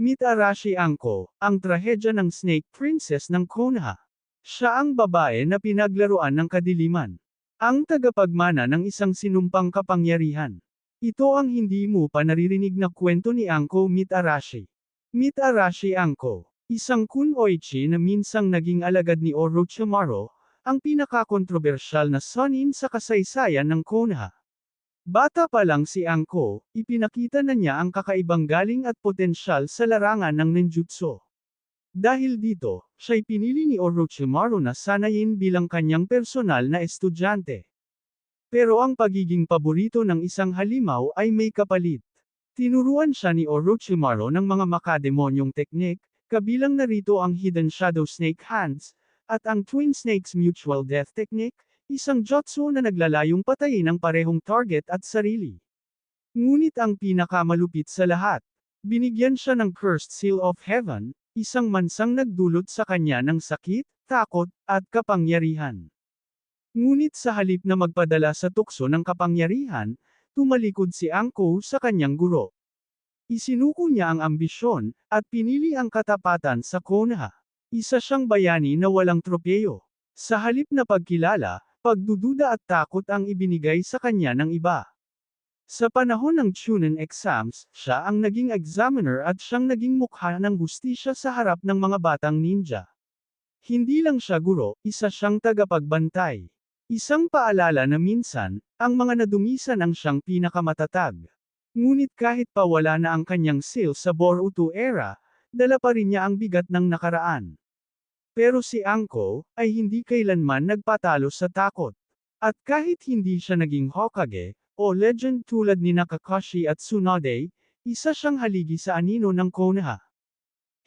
Meet Arashi Anko, ang trahedya ng Snake Princess ng Konoha. Siya ang babae na pinaglaruan ng kadiliman. Ang tagapagmana ng isang sinumpang kapangyarihan. Ito ang hindi mo pa naririnig na kwento ni Anko Meet Arashi. Meet Arashi Anko, isang kunoichi na minsang naging alagad ni Orochimaru, ang pinakakontrobersyal na sonin sa kasaysayan ng Konoha. Bata pa lang si Anko, ipinakita na niya ang kakaibang galing at potensyal sa larangan ng ninjutsu. Dahil dito, siya'y pinili ni Orochimaru na sanayin bilang kanyang personal na estudyante. Pero ang pagiging paborito ng isang halimaw ay may kapalit. Tinuruan siya ni Orochimaru ng mga makademonyong teknik, kabilang narito ang Hidden Shadow Snake Hands, at ang Twin Snakes Mutual Death Technique, isang jutsu na naglalayong patayin ang parehong target at sarili. Ngunit ang pinakamalupit sa lahat, binigyan siya ng Cursed Seal of Heaven, isang mansang nagdulot sa kanya ng sakit, takot, at kapangyarihan. Ngunit sa halip na magpadala sa tukso ng kapangyarihan, tumalikod si Angko sa kanyang guro. Isinuko niya ang ambisyon, at pinili ang katapatan sa Konoha. Isa siyang bayani na walang tropeyo. Sa halip na pagkilala, pagdududa at takot ang ibinigay sa kanya ng iba. Sa panahon ng Chunin exams, siya ang naging examiner at siyang naging mukha ng hustisya sa harap ng mga batang ninja. Hindi lang siya guro, isa siyang tagapagbantay. Isang paalala na minsan, ang mga nadumisan ang siyang pinakamatatag. Ngunit kahit pa wala na ang kanyang seal sa Boruto era, dala pa rin niya ang bigat ng nakaraan. Pero si Anko, ay hindi kailanman nagpatalo sa takot. At kahit hindi siya naging Hokage, o legend tulad ni Nakakashi at Tsunade, isa siyang haligi sa anino ng Konoha.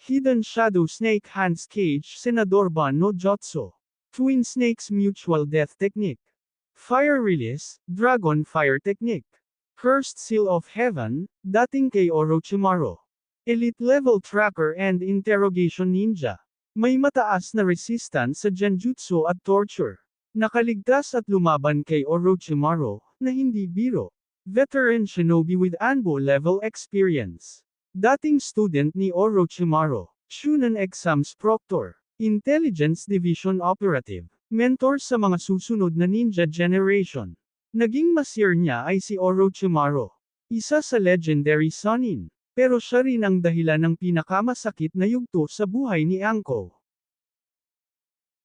Hidden Shadow Snake Hands Cage Senador no Jutsu. Twin Snakes Mutual Death Technique. Fire Release, Dragon Fire Technique. Cursed Seal of Heaven, dating kay Orochimaru. Elite Level Tracker and Interrogation Ninja. May mataas na resistance sa genjutsu at torture. Nakaligtas at lumaban kay Orochimaru, na hindi biro. Veteran shinobi with Anbo level experience. Dating student ni Orochimaru, Shunan Exams Proctor. Intelligence Division Operative. Mentor sa mga susunod na ninja generation. Naging masir niya ay si Orochimaru. Isa sa legendary Sonin. Pero siya rin ang dahilan ng pinakamasakit na yugto sa buhay ni Anko.